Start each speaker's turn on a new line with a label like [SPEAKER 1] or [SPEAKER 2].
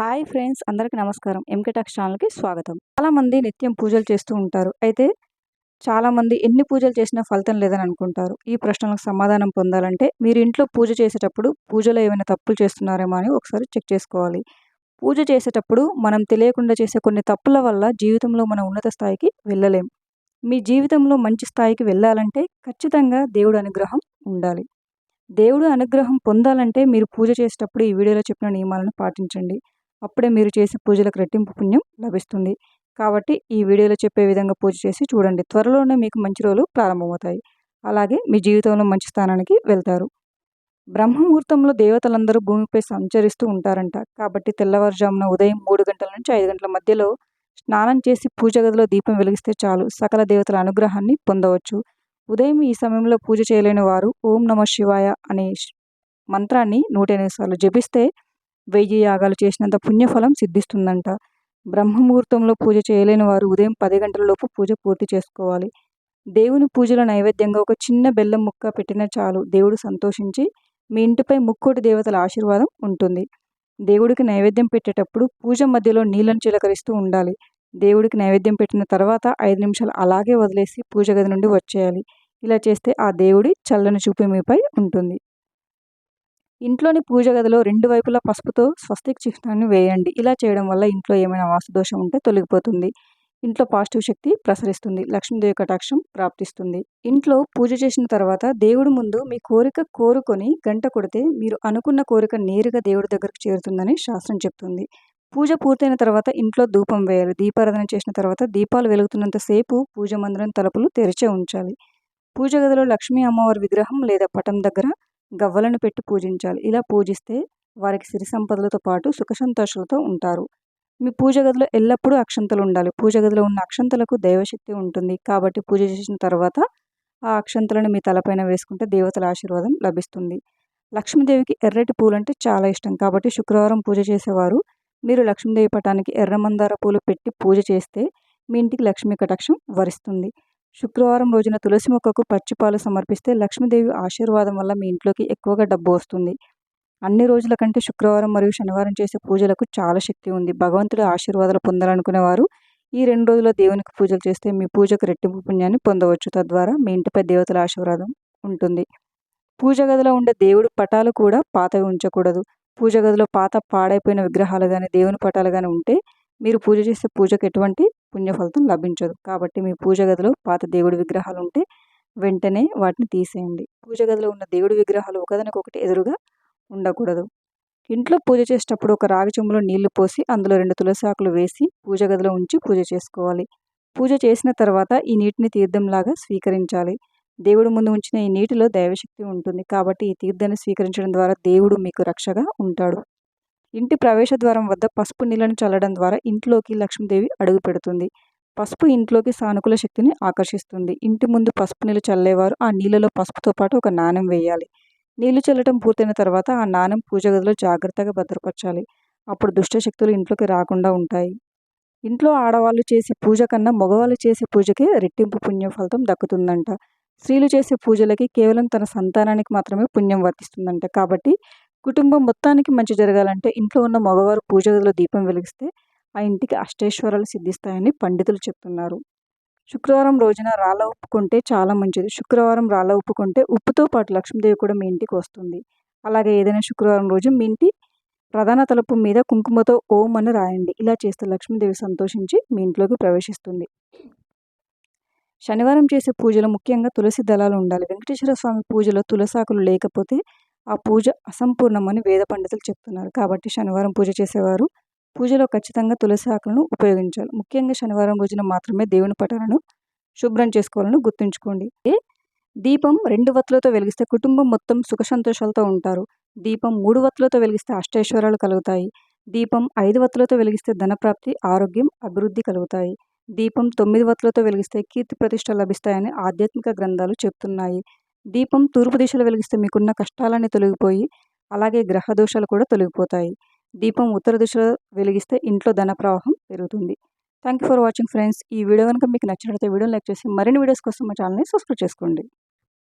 [SPEAKER 1] Hi friends అందరికీ నమస్కారం. ఎంకెటాక్స్ ఛానల్కి స్వాగతం. చాలామంది నిత్యం పూజలు చేస్తూ ఉంటారు. అయితే చాలామంది ఎన్ని పూజలు చేసినా ఫలితం లేదని అనుకుంటారు. ఈ ప్రశ్నలకు సమాధానం పొందాలంటే మీరు ఇంట్లో పూజ చేసేటప్పుడు పూజలో ఏమైనా తప్పులు చేస్తున్నారేమో అని ఒకసారి చెక్ చేసుకోవాలి. పూజ చేసేటప్పుడు మనం తెలియకుండా చేసే కొన్ని తప్పుల వల్ల జీవితంలో మన ఉన్నత స్థాయికి వెళ్ళలేం. మీ జీవితంలో మంచి స్థాయికి వెళ్ళాలంటే ఖచ్చితంగా దేవుడు అనుగ్రహం ఉండాలి. దేవుడు అనుగ్రహం పొందాలంటే మీరు పూజ చేసేటప్పుడు ఈ వీడియోలో చెప్పిన నియమాలను పాటించండి. అప్పుడే మీరు చేసే పూజలకు రెట్టింపు పుణ్యం లభిస్తుంది. కాబట్టి ఈ వీడియోలో చెప్పే విధంగా పూజ చేసి చూడండి. త్వరలోనే మీకు మంచి రోజులు ప్రారంభమవుతాయి. అలాగే మీ జీవితంలో మంచి స్థానానికి వెళ్తారు. బ్రహ్మముహూర్తంలో దేవతలందరూ భూమిపై సంచరిస్తూ ఉంటారంట. కాబట్టి తెల్లవారుజామున ఉదయం మూడు గంటల నుంచి ఐదు గంటల మధ్యలో స్నానం చేసి పూజ గదిలో దీపం వెలిగిస్తే చాలు. సకల దేవతల అనుగ్రహాన్ని పొందవచ్చు. ఉదయం ఈ సమయంలో పూజ చేయలేని వారు ఓం నమ శివాయ అనే మంత్రాన్ని నూట ఎనిమిది సార్లు జపిస్తే వెయ్యి యాగాలు చేసినంత పుణ్యఫలం సిద్ధిస్తుందంట. బ్రహ్మముహూర్తంలో పూజ చేయలేని వారు ఉదయం పది గంటలలోపు పూజ పూర్తి చేసుకోవాలి. దేవుని పూజల నైవేద్యంగా ఒక చిన్న బెల్లం ముక్క పెట్టినా చాలు. దేవుడు సంతోషించి మీ ఇంటిపై ముక్కోటి దేవతల ఆశీర్వాదం ఉంటుంది. దేవుడికి నైవేద్యం పెట్టేటప్పుడు పూజ మధ్యలో నీళ్ళను చిలకరిస్తూ ఉండాలి. దేవుడికి నైవేద్యం పెట్టిన తర్వాత ఐదు నిమిషాలు అలాగే వదిలేసి పూజ గది నుండి వచ్చేయాలి. ఇలా చేస్తే ఆ దేవుడి చల్లని చూపు మీపై ఉంటుంది. ఇంట్లోని పూజ గదిలో రెండు వైపులా పసుపుతో స్వస్తిక్ చిహ్నాన్ని వేయండి. ఇలా చేయడం వల్ల ఇంట్లో ఏమైనా వాస్తుదోషం ఉంటే తొలగిపోతుంది. ఇంట్లో పాజిటివ్ శక్తి ప్రసరిస్తుంది. లక్ష్మీదేవి కటాక్షం ప్రాప్తిస్తుంది. ఇంట్లో పూజ చేసిన తర్వాత దేవుడి ముందు మీ కోరిక కోరుకొని గంట కొడితే మీరు అనుకున్న కోరిక నేరుగా దేవుడి దగ్గరకు చేరుతుందని శాస్త్రం చెప్తుంది. పూజ పూర్తయిన తర్వాత ఇంట్లో ధూపం వేయాలి. దీపారాధన చేసిన తర్వాత దీపాలు వెలుగుతున్నంతసేపు పూజ మందిరం తలుపులు తెరిచే ఉంచాలి. పూజ గదిలో లక్ష్మీ అమ్మవారి విగ్రహం లేదా పటం దగ్గర గవ్వలను పెట్టి పూజించాలి. ఇలా పూజిస్తే వారికి సిరి సంపదలతో పాటు సుఖ సంతోషాలతో ఉంటారు. మీ పూజ గదిలో ఎల్లప్పుడూ అక్షంతలు ఉండాలి. పూజ గదిలో ఉన్న అక్షంతలకు దైవశక్తి ఉంటుంది. కాబట్టి పూజ చేసిన తర్వాత ఆ అక్షంతలను మీ తలపైన వేసుకుంటే దేవతల ఆశీర్వాదం లభిస్తుంది. లక్ష్మీదేవికి ఎర్రటి పూలు అంటే చాలా ఇష్టం. కాబట్టి శుక్రవారం పూజ చేసేవారు మీరు లక్ష్మీదేవి పటానికి ఎర్ర మందార పూలు పెట్టి పూజ చేస్తే మీ ఇంటికి లక్ష్మీ కటాక్షం వరిస్తుంది. శుక్రవారం రోజున తులసి మొక్కకు పచ్చిపాలు సమర్పిస్తే లక్ష్మీదేవి ఆశీర్వాదం వల్ల మీ ఇంట్లోకి ఎక్కువగా డబ్బు వస్తుంది. అన్ని రోజుల కంటే శుక్రవారం మరియు శనివారం చేసే పూజలకు చాలా శక్తి ఉంది. భగవంతుడి ఆశీర్వాదాలు పొందాలనుకునేవారు. ఈ రెండు రోజుల్లో దేవునికి పూజలు చేస్తే మీ పూజకు రెట్టింపు పుణ్యాన్ని పొందవచ్చు. తద్వారా మీ ఇంటిపై దేవతల ఆశీర్వాదం ఉంటుంది. పూజ గదిలో ఉండే దేవుడి పటాలు కూడా పాతవి ఉంచకూడదు. పూజ గదిలో పాత పాడైపోయిన విగ్రహాలు కానీ దేవుని పటాలు కానీ ఉంటే మీరు పూజ చేసే పూజకు ఎటువంటి పుణ్యఫలితం లభించదు. కాబట్టి మీ పూజ గదిలో పాత దేవుడి విగ్రహాలు ఉంటే వెంటనే వాటిని తీసేయండి. పూజ గదిలో ఉన్న దేవుడి విగ్రహాలు ఒకదానికొకటి ఎదురుగా ఉండకూడదు. ఇంట్లో పూజ చేసేటప్పుడు ఒక రాగి చెంబులో నీళ్ళు పోసి అందులో రెండు తులసి ఆకులు వేసి పూజ గదిలో ఉంచి పూజ చేసుకోవాలి. పూజ చేసిన తర్వాత ఈ నీటిని తీర్థంలాగా స్వీకరించాలి. దేవుడు ముందు ఉంచిన ఈ నీటిలో దైవశక్తి ఉంటుంది. కాబట్టి ఈ తీర్థాన్ని స్వీకరించడం ద్వారా దేవుడు మీకు రక్షగా ఉంటాడు. ఇంటి ప్రవేశ ద్వారం వద్ద పసుపు నీళ్ళను చల్లడం ద్వారా ఇంట్లోకి లక్ష్మీదేవి అడుగు పెడుతుంది. పసుపు ఇంట్లోకి సానుకూల శక్తిని ఆకర్షిస్తుంది. ఇంటి ముందు పసుపు నీళ్ళు చల్లేవారు. ఆ నీళ్ళలో పసుపుతో పాటు ఒక నాణెం వేయాలి. నీళ్ళు చల్లటం పూర్తయిన తర్వాత ఆ నాణెం పూజ గదిలో జాగ్రత్తగా భద్రపరచాలి. అప్పుడు దుష్ట శక్తులు ఇంట్లోకి రాకుండా ఉంటాయి. ఇంట్లో ఆడవాళ్ళు చేసే పూజ కన్నా మగవాళ్ళు చేసే పూజకే రెట్టింపు పుణ్య ఫలితం దక్కుతుందంట. స్త్రీలు చేసే పూజలకి కేవలం తన సంతానానికి మాత్రమే పుణ్యం వర్తిస్తుందంట. కాబట్టి కుటుంబం మొత్తానికి మంచి జరగాలంటే ఇంట్లో ఉన్న మగవారు పూజ గదిలో దీపం వెలిగిస్తే ఆ ఇంటికి అష్టైశ్వరాలు సిద్ధిస్తాయని పండితులు చెప్తున్నారు. శుక్రవారం రోజున రాళ్ళ ఉప్పుకుంటే చాలా మంచిది. శుక్రవారం రాళ్ళ ఉప్పుకుంటే ఉప్పుతో పాటు లక్ష్మీదేవి కూడా మీ ఇంటికి వస్తుంది. అలాగే ఏదైనా శుక్రవారం రోజు మీ ఇంటి ప్రధాన తలుపు మీద కుంకుమతో ఓం అని రాయండి. ఇలా చేస్తే లక్ష్మీదేవి సంతోషించి మీ ఇంట్లోకి ప్రవేశిస్తుంది. శనివారం చేసే పూజలు ముఖ్యంగా తులసి దళాలు ఉండాలి. వెంకటేశ్వర స్వామి పూజలో తులసాకులు లేకపోతే ఆ పూజ అసంపూర్ణమని వేద పండితులు చెప్తున్నారు. కాబట్టి శనివారం పూజ చేసేవారు. పూజలో ఖచ్చితంగా తులసి ఆకులను ఉపయోగించాలి. ముఖ్యంగా శనివారం రోజున మాత్రమే దేవుని పటాలను శుభ్రం చేసుకోవాలని గుర్తుంచుకోండి. దీపం రెండు వత్తులతో వెలిగిస్తే కుటుంబం మొత్తం సుఖ సంతోషాలతో ఉంటారు. దీపం మూడు వత్తులతో వెలిగిస్తే అష్టైశ్వర్యాలు కలుగుతాయి. దీపం ఐదు వత్తులతో వెలిగిస్తే ధనప్రాప్తి ఆరోగ్యం అభివృద్ధి కలుగుతాయి. దీపం తొమ్మిది వత్తులతో వెలిగిస్తే కీర్తి ప్రతిష్ట లభిస్తాయని ఆధ్యాత్మిక గ్రంథాలు చెప్తున్నాయి. దీపం తూర్పు దిశలో వెలిగిస్తే మీకున్న కష్టాలన్నీ తొలగిపోయి అలాగే గ్రహ దోషాలు కూడా తొలగిపోతాయి. దీపం ఉత్తర దిశలో వెలిగిస్తే ఇంట్లో ధన ప్రవాహం పెరుగుతుంది. Thank you for watching friends. ఈ వీడియో కనుక మీకు నచ్చినట్లయితే వీడియోని లైక్ చేసి మరిన్ని వీడియోస్ కోసం మా ఛానల్ని సబ్స్క్రైబ్ చేసుకోండి.